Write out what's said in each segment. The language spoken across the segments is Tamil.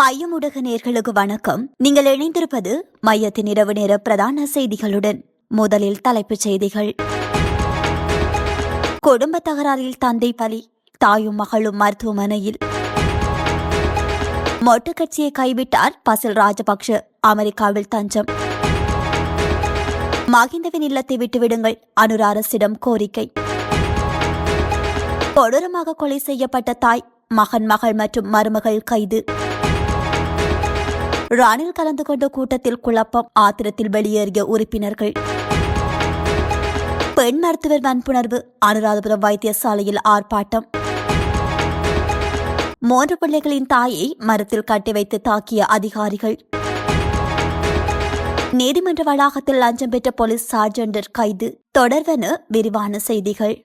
மையமுடக நேர்களுக்கு வணக்கம். நீங்கள் இணைந்திருப்பது மையத்தின் இரவு நேர பிரதான செய்திகளுடன். முதலில் தலைப்புச் செய்திகள். குடும்ப தகராறில் தந்தை பலி தாயும் மகளும் மருத்துவமனையில். மொட்டு கட்சியை கைவிட்டார் பசில் ராஜபக்ஷ அமெரிக்காவில் தஞ்சம். மகிந்தவின் இல்லத்தை விட்டுவிடுங்கள் அனுர அரசிடம் கோரிக்கை. கொடூரமாக கொலை செய்யப்பட்ட தாய் மகன் மகள் மற்றும் மருமகள் கைது. ராணில் கலந்து கொண்ட கூட்டத்தில் குழப்பம் ஆத்திரத்தில் வெளியேறிய உறுப்பினர்கள். பெண் மருத்துவர் வன்புணர்வு அனுராதபுரம் வைத்தியசாலையில் ஆர்ப்பாட்டம். மூன்று பிள்ளைகளின் தாயை மரத்தில் கட்டி வைத்து தாக்கிய அதிகாரிகள். நீதிமன்ற வளாகத்தில் லஞ்சம் பெற்ற போலீஸ் சார்ஜெண்டர் கைது. தொடர்வென விரிவான செய்திகள்.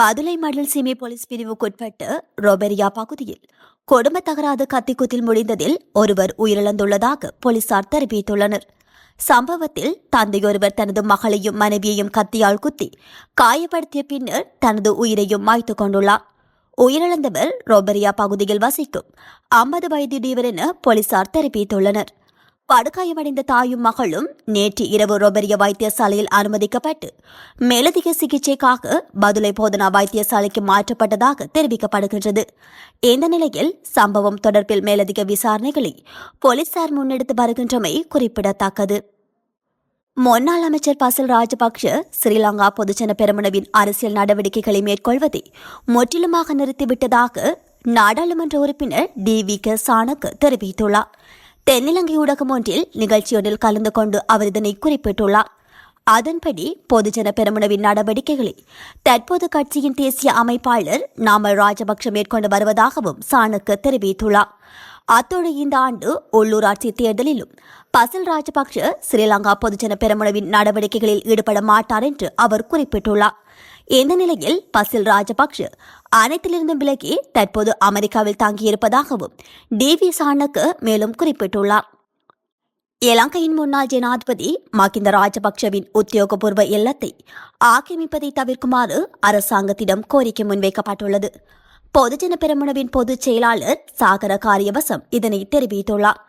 பதுளை மடல் சீமை போலீஸ் பிரிவுக்குட்பட்டு ரோபெரியா பகுதியில் கொடும தகராறு கத்திக்குத்தில் முடிந்ததில் ஒருவர் உயிரிழந்துள்ளதாக போலீசார் தெரிவித்துள்ளனர். சம்பவத்தில் தந்தையொருவர் தனது மகளையும் மனைவியையும் கத்தியால் குத்தி காயப்படுத்திய பின்னர் தனது உயிரையும் மாய்த்துக் கொண்டுள்ளார். உயிரிழந்தவர் ரோபெரியா பகுதியில் வசிக்கும் ஐம்பது வயதுடையவர் என போலீசார் தெரிவித்துள்ளனர். படுகாயமடைந்த தாயும் மகளும் நேற்று இரவு ரோபெரிய வைத்தியசாலையில் அனுமதிக்கப்பட்டு மேலதிக சிகிச்சைக்காக பதுளை போதனா வைத்தியசாலைக்கு மாற்றப்பட்டதாக தெரிவிக்கப்படுகின்றது. இந்த நிலையில் சம்பவம் தொடர்பில் மேலதிக விசாரணைகளை போலீசார் முன்னெடுத்து வருகின்றமை குறிப்பிடத்தக்கது. முன்னாள் அமைச்சர் பசல் ராஜபக்ஷ ஸ்ரீலங்கா பொதுஜன பெருமனவின் அரசியல் நடவடிக்கைகளை மேற்கொள்வதை முற்றிலுமாக நிறுத்திவிட்டதாக நாடாளுமன்ற உறுப்பினர் டி வி கே சாணக்கு தெரிவித்துள்ளார். தென்னிலங்கை ஊடகம் ஒன்றில் நிகழ்ச்சியொன்றில் கலந்து கொண்டு அவர் இதனை குறிப்பிட்டுள்ளார். அதன்படி பொதுஜன பெருமனவின் நடவடிக்கைகளை தற்போது கட்சியின் தேசிய அமைப்பாளர் நாமல் ராஜபக்ஷ மேற்கொண்டு வருவதாகவும் சாணக்கு தெரிவித்துள்ளார். அத்தோடு இந்த ஆண்டு உள்ளூராட்சி தேர்தலிலும் பசில் ராஜபக்ஷ ஸ்ரீலங்கா பொதுஜன பெருமளவின் நடவடிக்கைகளில் ஈடுபட மாட்டார் என்று அவர் குறிப்பிட்டுள்ளார். இந்த நிலையில் பசில் ராஜபக்ஷ அனைத்திலிருந்தும் விலகி தற்போது அமெரிக்காவில் தங்கியிருப்பதாகவும் டி வி சாணக்கு மேலும் குறிப்பிட்டுள்ளார். இலங்கையின் முன்னாள் ஜனாதிபதி மகிந்த ராஜபக்ஷவின் உத்தியோகபூர்வ இல்லத்தை ஆக்கிரமிப்பதை தவிர்க்குமாறு அரசாங்கத்திடம் கோரிக்கை முன்வைக்கப்பட்டுள்ளது. பொதுஜன பெருமனவின் பொதுச் செயலாளர் சாகர காரியவசம் இதனை தெரிவித்துள்ளார்.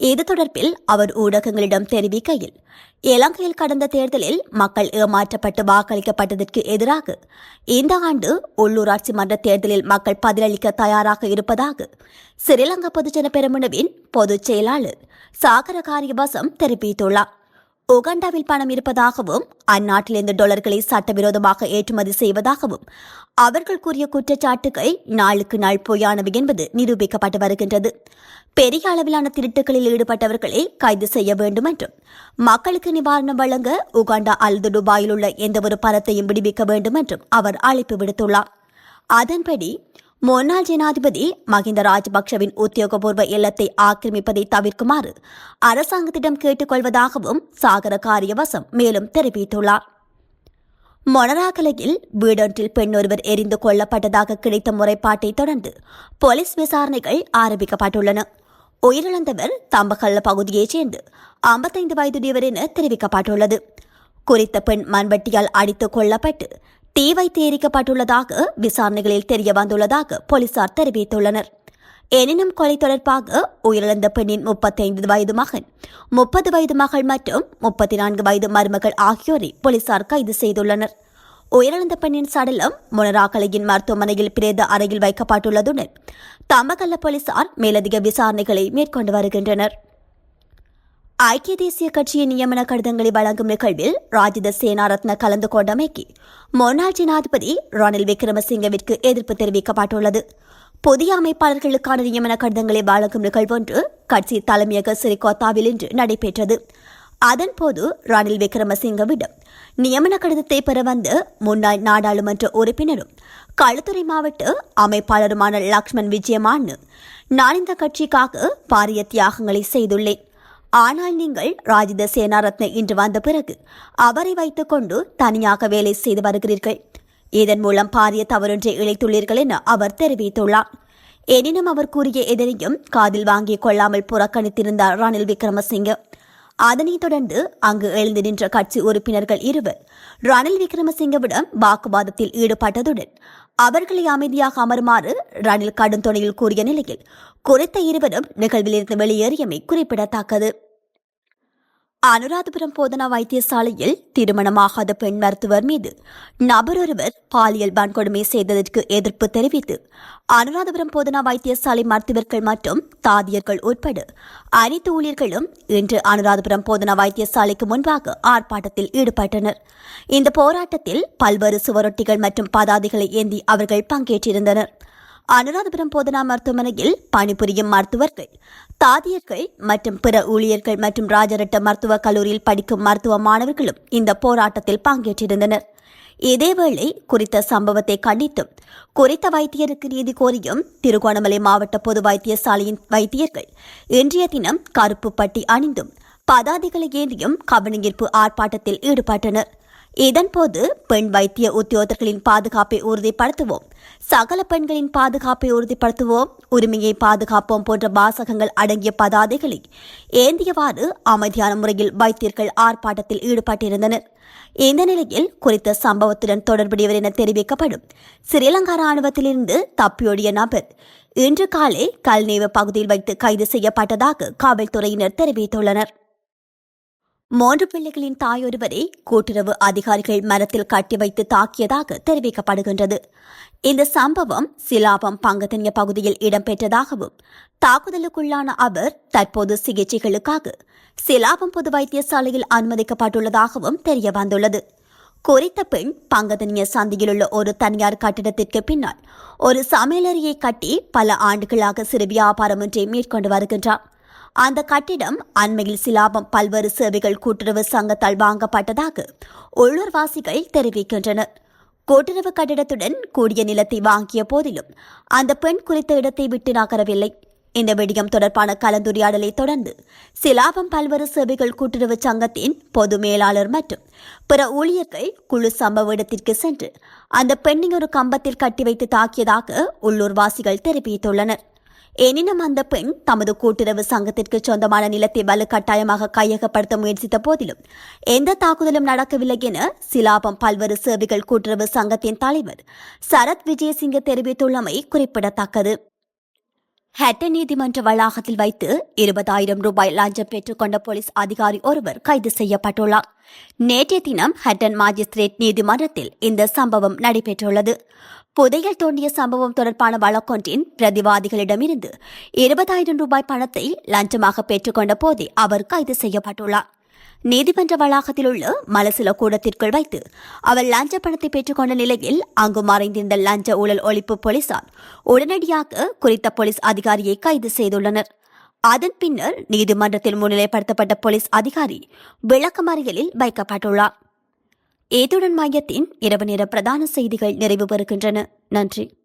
இது தொடர்பில் அவர் ஊடகங்களிடம் தெரிவிக்கையில் இலங்கையில் கடந்த தேர்தலில் மக்கள் ஏமாற்றப்பட்டு வாக்களிக்கப்பட்டதற்கு எதிராக இந்த ஆண்டு உள்ளூராட்சி மன்ற தேர்தலில் மக்கள் பதிலளிக்க தயாராக இருப்பதாக ஸ்ரீலங்கா பொதுஜன பெருமனவின் பொதுச் செயலாளர் சாகர காரியவாசம் தெரிவித்துள்ளார். உகாண்டாவில் பணம் இருப்பதாகவும் அந்நாட்டிலிருந்து டாலர்களை சட்டவிரோதமாக ஏற்றுமதி செய்வதாகவும் அவர்கள் கூறிய குற்றச்சாட்டுகள் நாளுக்கு நாள் பொய்யானவை என்பது நிரூபிக்கப்பட்டு வருகின்றது. பெரிய அளவிலான திருட்டுகளில் ஈடுபட்டவர்களை கைது செய்ய வேண்டும் என்றும் மக்களுக்கு நிவாரணம் வழங்க உகாண்டா அல்லது துபாயில் உள்ள எந்தவொரு பணத்தையும் விடுவிக்க வேண்டும் என்றும் அவர் அழைப்பு விடுத்துள்ளார். அதன்படி முன்னாள் ஜனாதிபதி மகிந்த ராஜபக்ஷவின் உத்தியோகபூர்வ இல்லத்தை ஆக்கிரமிப்பதை தவிர்க்குமாறு அரசாங்கத்திடம் கேட்டுக்கொள்வதாகவும் சாகர காரியவசம் மேலும் தெரிவித்துள்ளார். மொனராகலையில் வீடொன்றில் பெண்ணொருவர் எரிந்து கொல்லப்பட்டதாக கிடைத்த முறைப்பாட்டை தொடர்ந்து போலீஸ் விசாரணைகள் ஆரம்பிக்கப்பட்டுள்ளன. உயிரிழந்தவர் தம்பகல்ல பகுதியைச் சேர்ந்து ஐம்பத்தைந்து வயதுடையவர் என தெரிவிக்கப்பட்டுள்ளது. குறித்த பெண் மண்வெட்டியால் அடித்துக் கொல்லப்பட்டு தீ வைத்து எரிக்கப்பட்டுள்ளதாக விசாரணைகளில் தெரிய வந்துள்ளதாக போலீசார் தெரிவித்துள்ளனர். எனினும் கொலை தொடர்பாக உயிரிழந்த பெண்ணின் முப்பத்தைந்து வயது மகன் முப்பது வயது மகள் மற்றும் முப்பத்தி நான்கு வயது மருமகள் ஆகியோரை போலீசார் கைது செய்துள்ளனர். உயிரிழந்த பெண்ணின் சடலம் முனராக்கலையின் மருத்துவமனையில் பிரேத அறையில் வைக்கப்பட்டுள்ளதுடன் தமகல்ல போலீசார் மேலதிக விசாரணைகளை மேற்கொண்டு வருகின்றனர். ஐக்கிய தேசிய கட்சியின் நியமன கடிதங்களை வழங்கும் நிகழ்வில் ராஜித சேனாரத்ன கலந்து கொண்டமைக்கு முன்னாள் ஜனாதிபதி ரணில் விக்ரமசிங்கவிற்கு எதிர்ப்பு தெரிவிக்கப்பட்டுள்ளது. புதிய அமைப்பாளர்களுக்கான நியமன கடிதங்களை வழங்கும் நிகழ்வொன்று கட்சி தலைமையக சிறிகோத்தாவில் இன்று நடைபெற்றது. அதன்போது ரணில் விக்ரமசிங்கவிடம் நியமன கடிதத்தை பெற வந்த முன்னாள் நாடாளுமன்ற உறுப்பினரும் களுத்துறை மாவட்ட அமைப்பாளருமான லக்ஷ்மண் விஜயமான்னு நான் இந்த கட்சிக்காக பாரிய தியாகங்களை செய்துள்ளேன். ஆனால் நீங்கள் ராஜித சேனாரத்ன இன்று வந்த பிறகு அவரை வைத்துக்கொண்டு தனியாக வேலை செய்து வருகிறீர்கள். இதன் மூலம் பாரிய தவறொன்றை இழைத்துள்ளீர்கள் என அவர் தெரிவித்துள்ளார். எனினும் அவர் கூறிய எதனையும் காதில் வாங்கிக் கொள்ளாமல் புறக்கணித்திருந்தார் ரணில் விக்ரமசிங்கே. அதனைத் தொடர்ந்து அங்கு எழுந்து நின்ற கட்சி உறுப்பினர்கள் இருவர் ரணில் விக்ரமசிங்கவிடம் வாக்குவாதத்தில் ஈடுபட்டதுடன் அவர்களை அமைதியாக அமருமாறு ரணில் கடும் துணையில் கூறிய நிலையில் குறித்த இருவரும் நிகழ்விலிருந்து வெளியேறியமை குறிப்பிடத்தக்கது. அனுராதபுரம் போதனா வைத்தியசாலையில் திருமணமாகாத பெண் மருத்துவர் மீது நபரொருவர் பாலியல் வன்கொடுமை செய்ததற்கு எதிர்ப்பு தெரிவித்து அனுராதபுரம் போதனா வைத்தியசாலை மருத்துவர்கள் மற்றும் தாதியர்கள் உட்பட அனைத்து ஊழியர்களும் இன்று அனுராதபுரம் போதனா வைத்தியசாலைக்கு முன்பாக ஆர்ப்பாட்டத்தில் ஈடுபட்டனர். இந்த போராட்டத்தில் பல்வேறு சுவரொட்டிகள் மற்றும் பதாதைகளை ஏந்தி அவர்கள் பங்கேற்றிருந்தனர். அனுராதபுரம் போதனா மருத்துவமனையில் பணிபுரியும் மருத்துவர்கள் தாதியர்கள் மற்றும் பிற ஊழியர்கள் மற்றும் ராஜரட்ட மருத்துவக் கல்லூரியில் படிக்கும் மருத்துவ மாணவர்களும் இந்த போராட்டத்தில் பங்கேற்றிருந்தனர். இதேவேளை குறித்த சம்பவத்தை கண்டித்தும் குறித்த வைத்தியருக்கு நீதி கோரியும் திருகோணமலை மாவட்ட பொது வைத்தியசாலையின் வைத்தியர்கள் இன்றைய தினம் கருப்பு பட்டி அணிந்தும் பதாதைகளை ஏந்தியும் கவனஈர்ப்பு ஆர்ப்பாட்டத்தில் ஈடுபட்டனர். இதன்போது பெண் வைத்திய உத்தியோகர்களின் பாதுகாப்பை உறுதிப்படுத்துவோம். சகல பெண்களின் பாதுகாப்பை உறுதிப்படுத்துவோம். உரிமையை பாதுகாப்போம் போன்ற வாசகங்கள் அடங்கிய பதாதைகளை ஏந்தியவாறு அமைதியான முறையில் வைத்தியர்கள் ஆர்ப்பாட்டத்தில் ஈடுபட்டிருந்தனர். இந்த நிலையில் குறித்த சம்பவத்துடன் தொடர்புடையவர் என தெரிவிக்கப்படும் ஸ்ரீலங்கா ராணுவத்திலிருந்து தப்பியோடிய நபர் இன்று காலை கல்நேவ பகுதியில் வைத்து கைது செய்யப்பட்டதாக காவல்துறையினர் தெரிவித்துள்ளனர். மூன்று பிள்ளைகளின் தாயொருவரை கூட்டுறவு அதிகாரிகள் மரத்தில் கட்டி வைத்து தாக்கியதாக தெரிவிக்கப்படுகின்றது. இந்த சம்பவம் சிலாபம் பங்கத்தன்ய பகுதியில் இடம்பெற்றதாகவும் தாக்குதலுக்குள்ளான அவர் தற்போது சிகிச்சைகளுக்காக சிலாபம் பொது வைத்தியசாலையில் அனுமதிக்கப்பட்டுள்ளதாகவும் தெரிய வந்துள்ளது குறித்த பெண் பங்கதன்ய சந்தியிலுள்ள ஒரு தனியார் கட்டிடத்திற்கு பின்னால் ஒரு சமையலறையை கட்டி பல ஆண்டுகளாக சிறு வியாபாரம் ஒன்றை மேற்கொண்டு வருகின்றார். அந்த கட்டிடம் அண்மையில் சிலாபம் பல்வேறு சேவைகள் கூட்டுறவு சங்கத்தால் வாங்கப்பட்டதாக உள்ளூர்வாசிகள் தெரிவிக்கின்றனர். கூட்டுறவு கட்டிடத்துடன் கூடிய நிலத்தை வாங்கிய போதிலும் அந்த பெண் குறித்த இடத்தை விட்டு நகரவில்லை. இந்த விடயம் தொடர்பான கலந்துரையாடலை தொடர்ந்து சிலாபம் பல்வேறு சேவைகள் கூட்டுறவு சங்கத்தின் பொது மேலாளர் மற்றும் பிற ஊழியர்கள் குழு சம்பவ இடத்திற்கு சென்று அந்த பெண்ணை ஒரு கம்பத்தில் கட்டி வைத்து தாக்கியதாக உள்ளூர்வாசிகள் தெரிவித்துள்ளனர். எனினும் அந்த பெண் தமது கூட்டுறவு சங்கத்திற்கு சொந்தமான நிலத்தை வலுக்கட்டாயமாக கையகப்படுத்த முயற்சித்த போதிலும் எந்த தாக்குதலும் நடக்கவில்லை என சிலாபம் பல்வேறு சேவைகள் கூட்டுறவு சங்கத்தின் தலைவர் சரத் விஜயசிங்க தெரிவித்துள்ளமை குறிப்பிடத்தக்கது. ஹெட்டன் நீதிமன்ற வளாகத்தில் வைத்து இருபதாயிரம் ரூபாய் லஞ்சம் பெற்றுக்கொண்ட போலீஸ் அதிகாரி ஒருவர் கைது செய்யப்பட்டுள்ளார். நேற்றைய தினம் ஹட்டன் மாஜிஸ்திரேட் நீதிமன்றத்தில் இந்த சம்பவம் நடைபெற்றுள்ளது. புதையல் தோண்டிய சம்பவம் தொடர்பான வழக்கொன்றின் பிரதிவாதிகளிடமிருந்து இருபதாயிரம் ரூபாய் பணத்தை லஞ்சமாக பெற்றுக்கொண்ட போதே அவர் கைது செய்யப்பட்டுள்ளார். நீதிமன்ற வளாகத்தில் உள்ள மலசில கூடத்திற்குள் வைத்து அவர் லஞ்ச பணத்தை பெற்றுக்கொண்ட நிலையில் அங்கு மறைந்திருந்த லஞ்ச ஊழல் ஒழிப்பு போலீசார் உடனடியாக குறித்த போலீஸ் அதிகாரியை கைது செய்துள்ளனர். அதன் பின்னர் நீதிமன்றத்தில் முன்னிலைப்படுத்தப்பட்ட போலீஸ் அதிகாரி விளக்கமறியலில் வைக்கப்பட்டுள்ளார். ஏதுடன் மையத்தின் இரவு நேர பிரதான செய்திகள் நிறைவு பெறுகின்றன. நன்றி.